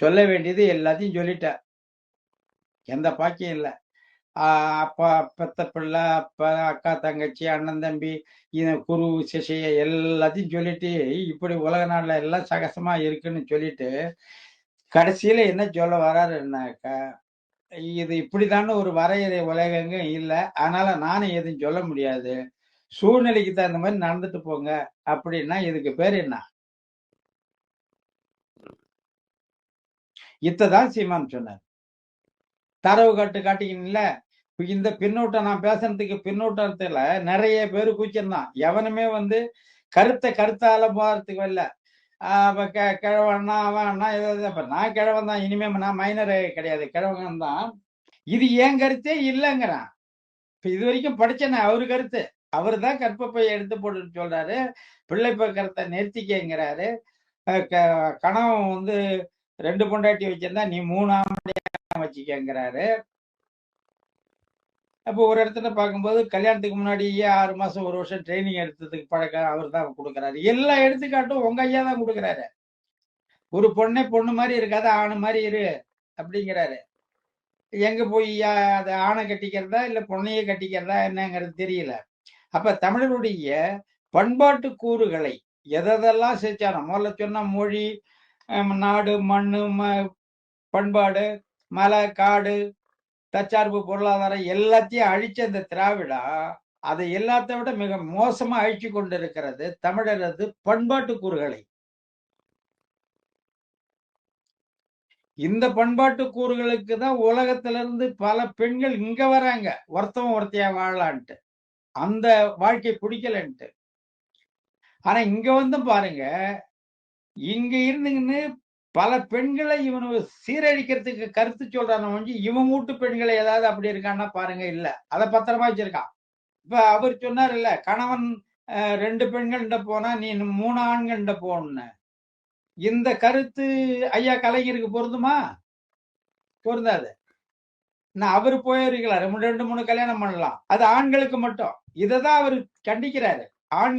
சொல்ல வேண்டியது எல்லாத்தையும் சொல்லிட்டார் எந்த பாக்கியம் இல்லை. அப்பா பெத்த பிள்ளை அப்பா அக்கா தங்கச்சி அண்ணன் தம்பி இந்த குரு சிசைய எல்லாத்தையும் சொல்லிட்டு இப்படி உலக நாடுல எல்லாம் சகசமா இருக்குன்னு சொல்லிட்டு கடைசியில என்ன சொல்ல வராருன்னாக்கா இது இப்படிதான ஒரு வரையறை உலகங்க இல்லை. அதனால நானும் எதுவும் சொல்ல முடியாது. சூழ்நிலைக்கு தகுந்த மாதிரி நடந்துட்டு போங்க. அப்படின்னா இதுக்கு பேர் என்ன? இத்ததான் சீமான் சொன்னார். தரவு காட்டு காட்டிக்கணும்ல இந்த பின்னூட்டம் நான் பேசுறதுக்கு பின்னூட்டத்துல நிறைய பேர் கூச்சந்தான் எவனுமே வந்து கருத்தை கருத்தால போறதுக்கு வரல. அப்ப கிழவன்னா அவன்னா ஏதாவது அப்ப நான் கிழவன் தான் இனிமே நான் மைனர் கிடையாது. கிழவன் தான். இது ஏன் கருத்தே இல்லைங்கிறான். இப்ப இது வரைக்கும் படிச்சேன் அவரு கருத்து. அவர் தான் கற்பப்பை எடுத்து போட்டு சொல்றாரு. பிள்ளை கருத்தை நிறுத்திக்கங்கிறாரு. கணவன் வந்து ரெண்டு பொண்டாட்டி வச்சிருந்தா நீ மூணாம் வச்சுக்கங்கிறாரு. அப்போ ஒரு இடத்துல பார்க்கும்போது கல்யாணத்துக்கு முன்னாடியே ஆறு மாசம் ஒரு வருஷம் ட்ரைனிங் எடுத்ததுக்கு பழக்கம் அவர் தான் கொடுக்குறாரு. எல்லா எடுத்துக்காட்டும் உங்க ஐயா தான் கொடுக்குறாரு. ஒரு பொண்ணே பொண்ணு மாதிரி இருக்காது ஆணு மாதிரி இரு அப்படிங்கிறாரு. எங்க போய் அதை ஆணை கட்டிக்கிறதா இல்ல பொண்ணையே கட்டிக்கிறதா என்னங்கிறது தெரியல. அப்ப தமிழருடைய பண்பாட்டு கூறுகளை எதெல்லாம் செஞ்சாலும் முதல்ல சொன்ன மொழி நாடு மண்ணு பண்பாடு மலை காடு தற்சார்பு பொருளாதாரம் எல்லாத்தையும் அழிச்ச இந்த திராவிடா அதை எல்லாத்த விட மிக மோசமா அழிச்சு கொண்டிருக்கிறது தமிழரது பண்பாட்டு கூறுகளை. இந்த பண்பாட்டு கூறுகளுக்கு தான் உலகத்துல இருந்து பல பெண்கள் இங்க வராங்க. ஒருத்தவன் ஒருத்தையா வாழலான்ட்டு. அந்த வாழ்க்கை பிடிக்கலன்ட்டு. ஆனா இங்க வந்து பாருங்க இங்க இருந்துங்கன்னு பல பெண்களை இவன் சீரழிக்கிறதுக்கு கருத்து சொல்றான ஒழிஞ்சு இவன் வீட்டு பெண்களை ஏதாவது அப்படி இருக்கான்னா பாருங்க இல்ல. அதை பத்திரமா வச்சிருக்கான். இப்ப அவர் சொன்னார் இல்ல கணவன் ரெண்டு பெண்கள்கிட்ட போனா நீ மூணு ஆண்கள்கிட்ட போன இந்த கருத்து ஐயா கலைஞருக்கு பொருந்துமா? பொருந்தாது. நான் அவரு போயிருக்கலாம் ரெண்டு மூணு கல்யாணம் பண்ணலாம். அது ஆண்களுக்கு மட்டும். இதை தான் அவர் கண்டிக்கிறாரு. ஆண்கள்